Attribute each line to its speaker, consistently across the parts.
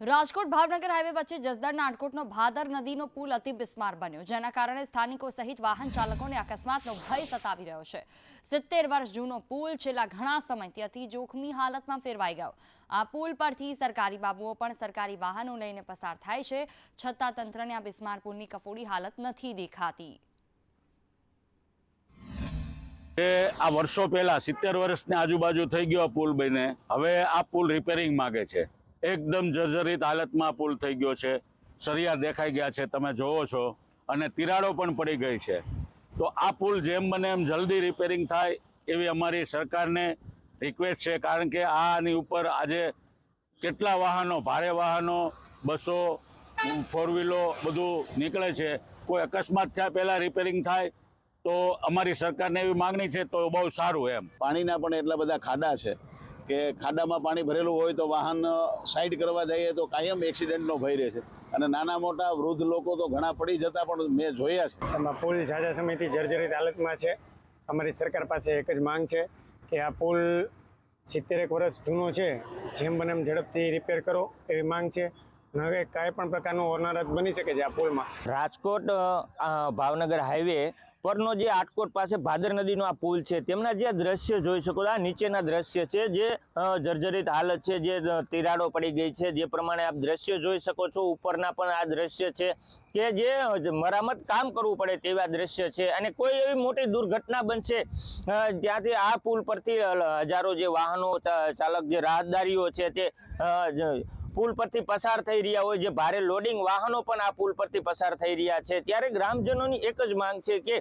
Speaker 1: Rajkot Bhavnagar highway વચ્ચે જસદણ નાટકોટનો ભાદર નદીનો પુલ અતિ બિસ્માર બન્યો, જેના કારણે સ્થાનિકો સહિત વાહન ચાલકોને અકસ્માતનો ભય સતાવી રહ્યો છે. સિત્તેર વર્ષ જૂનો પુલ છેલ્લા ઘણા સમયથી અતિ જોખમી હાલતમાં ફેરવાઈ ગયો. આ પુલ પરથી સરકારી બાબુઓ પણ સરકારી વાહનો લઈને પસાર થાય છે, છતાં તંત્રને આ બિસ્માર પુલની કફોડી હાલત નથી દેખાતી.
Speaker 2: આ વર્ષો પહેલા સિત્તેર વર્ષની આજુબાજુ થઈ ગયો પુલ બને. હવે આ પુલ રિપેરિંગ માંગે છે. એકદમ જર્જરિત હાલતમાં પુલ થઈ ગયો છે. સરિયા દેખાઈ ગયા છે, તમે જોવો છો. અને તિરાડો પણ પડી ગઈ છે. તો આ પુલ જેમ બને એમ જલ્દી રિપેરિંગ થાય એવી અમારી સરકારને રિક્વેસ્ટ છે, કારણ કે આની ઉપર આજે કેટલા વાહનો, ભારે વાહનો, બસો ફોર વ્હીલો બધું નીકળે છે. કોઈ અકસ્માત થયા પહેલાં રિપેરિંગ થાય તો અમારી સરકારને એવી માંગણી છે તો બહુ સારું એમ.
Speaker 3: પાણીના પણ એટલા બધા ખાડા છે. કે ખાડામાં પાણી ભરેલું હોય તો વાહન સાઈડ કરવા જઈએ તો કાયમ એક્સિડન્ટનો ભય રહે છે. અને નાના મોટા વૃદ્ધ લોકો તો ઘણા પડી જતા પણ મેં જોયા છે.
Speaker 4: એમાં પુલ ઝાઝા સમયથી જર્જરિત હાલતમાં છે. અમારી સરકાર પાસે એક જ માંગ છે કે આ પુલ સિત્તેરેક વર્ષ જૂનો છે. જેમ બને એમ ઝડપથી રિપેર કરો એવી માંગ છે. હવે કાંઈ પણ પ્રકારનું હોનારત બની શકે છે આ પુલમાં.
Speaker 5: રાજકોટ ભાવનગર હાઈવે પરનો જે આટકોટ પાસે ભાદર નદીનો આ પુલ છે, તેમના જે દ્રશ્ય જોઈ શકો આ નીચેના દ્રશ્ય છે, જે જર્જરિત હાલત છે, જે તિરાડો પડી ગઈ છે, જે પ્રમાણે આપ દ્રશ્ય જોઈ શકો છો. ઉપરના પણ આ દ્રશ્ય છે કે જે મરામત કામ કરવું પડે તેવા દ્રશ્ય છે. અને કોઈ એવી મોટી દુર્ઘટના બનશે ત્યાંથી આ પુલ પરથી હજારો જે વાહનો ચાલક જે રાહદારીઓ છે તે પુલ પરથી પસાર થઈ રહ્યા હોય, જે ભારે લોડિંગ વાહનો પણ આ પુલ પરથી પસાર થઈ રહ્યા છે. ત્યારે ગ્રામજનોની એક જ માંગ છે કે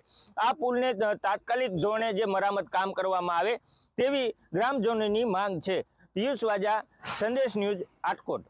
Speaker 5: આ પુલને તાત્કાલિક ધોરણે જે મરામત કામ કરવામાં આવે તેવી ગ્રામજનોની માંગ છે. પિયુષ વાજા, સંદેશ ન્યૂઝ આટકોટ.